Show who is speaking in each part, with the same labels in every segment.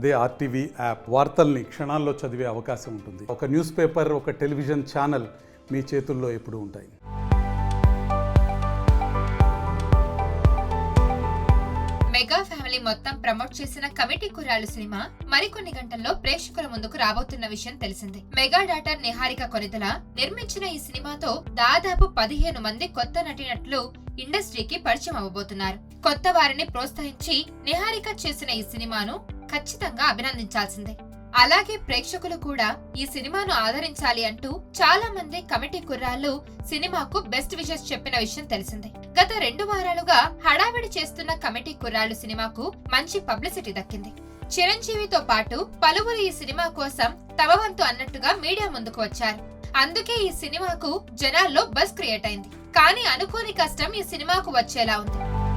Speaker 1: అదే RTV app వార్తల్ని క్షణాల్లో చదివే అవకాశం ఉంటుంది. ఒక న్యూస్ పేపర్ ఒక టెలివిజన్ ఛానల్ మీ చేతుల్లో ఎప్పుడు ఉంటాయి.
Speaker 2: మెగా ఫ్యామిలీ మొత్తం ప్రమోట్ చేసిన కమిటీ కురాలు సినిమా మరికొన్ని గంటల్లో ప్రేక్షకుల ముందుకు రాబోతున్న విషయం తెలిసిందే. మెగా డాటర్ నిహారిక కొనిదల నిర్మించిన ఈ సినిమాతో దాదాపు పదిహేను మంది కొత్త నటినట్లు ఇండస్ట్రీకి పరిచయం అవ్వబోతున్నారు కొత్త వారిని ప్రోత్సహించి నిహారిక చేసిన ఈ సినిమాను ఖచ్చితంగా అభినందించాల్సిందే. అలాగే ప్రేక్షకులు కూడా ఈ సినిమాను ఆదరించాలి అంటూ చాలా మంది కమిటీ కుర్రాళ్ళు సినిమాకు బెస్ట్ విషెస్ చెప్పిన విషయం తెలిసిందే. గత రెండు వారాలుగా హడావిడి చేస్తున్న కమిటీ కుర్రాళ్ళు సినిమాకు మంచి పబ్లిసిటీ దక్కింది. చిరంజీవితో పాటు పలువురు ఈ సినిమా కోసం తమ వంతు అన్నట్టుగా మీడియా ముందుకు వచ్చారు. అందుకే ఈ సినిమాకు జనాల్లో బస్ క్రియేట్ అయింది. కానీ అనుకోని కష్టం ఈ సినిమాకు వచ్చేలా ఉంది.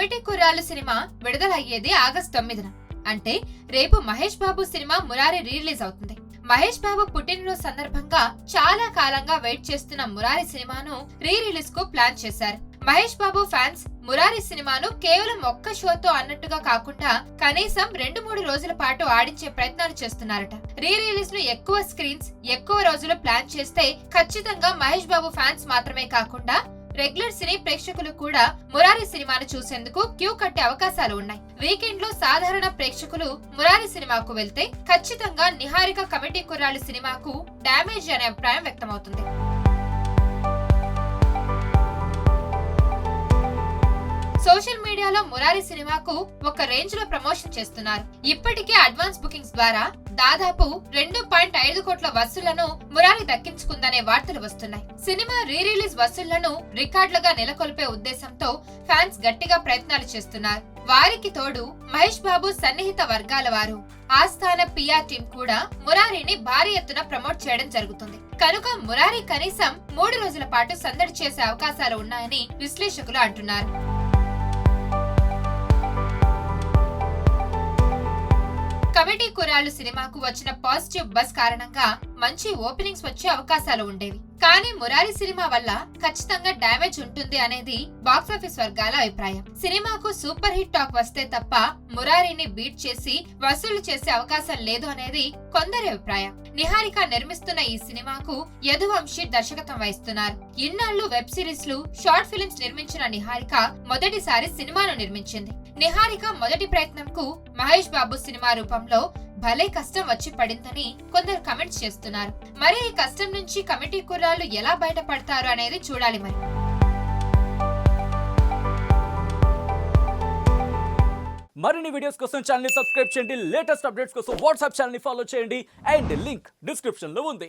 Speaker 2: కమిటీ కుర్రాళ్ళు సినిమా విడుదలయ్యేది ఆగస్ట్ ఆగస్టు తొమ్మిదిన. అంటే రేపు మహేష్ బాబు సినిమా మురారి రిలీజ్ అవుతుంది. మహేష్ బాబు పుట్టినరోజు సందర్భంగా చాలా కాలంగా వెయిట్ చేస్తున్న మురారి సినిమాను రీ రిలీజ్కు ప్లాన్ చేశారు. మహేష్ బాబు ఫ్యాన్స్ మురారి సినిమాను కేవలం ఒక్క షోతో అన్నట్టుగా కాకుండా కనీసం రెండు మూడు రోజుల పాటు ఆడించే ప్రయత్నాలు చేస్తున్నారట. రీ రిలీజ్ను ఎక్కువ స్క్రీన్స్ ఎక్కువ రోజులు ప్లాన్ చేస్తే ఖచ్చితంగా మహేష్ బాబు ఫ్యాన్స్ మాత్రమే కాకుండా రెగ్యులర్ సినీ ప్రేక్షకులు కూడా మురారి సినిమాను చూసేందుకు క్యూ కట్టే అవకాశాలు ఉన్నాయి. వీకెండ్లో సాధారణ ప్రేక్షకులు మురారి సినిమాకు వెళ్తే ఖచ్చితంగా నిహారిక కమిటీ కుర్రాళ్ళు సినిమాకు డ్యామేజ్ అనే అభిప్రాయం వ్యక్తమవుతుంది. సోషల్ మీడియాలో మురారి సినిమాకు ఒక రేంజ్లో ప్రమోషన్ చేస్తున్నారు. ఇప్పటికే అడ్వాన్స్ బుకింగ్స్ ద్వారా దాదాపు రెండు వసూళ్ళను మురారి దక్కించుకుందనే వార్తలు వస్తున్నాయి. సినిమా రీ రిలీజ్ వసూళ్ళను రికార్డులుగా నెలకొల్పే ఉద్దేశంతో ఫ్యాన్స్ గట్టిగా ప్రయత్నాలు చేస్తున్నారు. వారికి తోడు మహేష్ బాబు సన్నిహిత వర్గాల వారు. ఆస్థాన పిఆర్ టీం కూడా మురారిని భారీ ఎత్తున ప్రమోట్ చేయడం జరుగుతుంది. కనుక మురారి కనీసం మూడు రోజుల పాటు సందడి చేసే అవకాశాలు ఉన్నాయని విశ్లేషకులు అంటున్నారు. కురాళ్ళు సినిమాకు వచ్చిన పాజిటివ్ బస్ కారణంగా మంచి ఓపెనింగ్స్ వచ్చే అవకాశాలు ఉండేవి. కానీ మురారి సినిమా వల్ల ఖచ్చితంగా డ్యామేజ్ ఉంటుంది అనేది బాక్సాఫీస్ వర్గాల అభిప్రాయం. సినిమాకు సూపర్ హిట్ టాక్ వస్తే తప్ప మురారిని బీట్ చేసి వసూలు చేసే అవకాశం లేదు అనేది కొందరి అభిప్రాయం. నిహారిక నిర్మిస్తున్న ఈ సినిమాకు యదువంశీ దర్శకత్వం వహిస్తున్నారు. ఇన్నాళ్ళు వెబ్ సిరీస్లు షార్ట్ ఫిల్మ్స్ నిర్మించిన నిహారిక మొదటిసారి సినిమాను నిర్మించింది. నిహారిక మొదటి ప్రయత్నంకు మహేష్ బాబు సినిమా రూపంలో భలే కష్టం వచ్చి పడిందని కొందరు కమెంట్స్ చేస్తున్నారు. మరి ఈ కష్టం నుంచి కమిటీ కుర్రాళ్ళు ఎలా బయటపడతారు అనేది చూడాలి మరి.
Speaker 3: మరిన్ని వీడియోస్ కోసం ఛానల్ సబ్స్క్రైబ్ చేయండి. లేటెస్ట్ అప్డేట్స్ కోసం వాట్సాప్ ఛానల్ ఫాలో చేయండి. అండ్ లింక్ డిస్క్రిప్షన్లో ఉంది.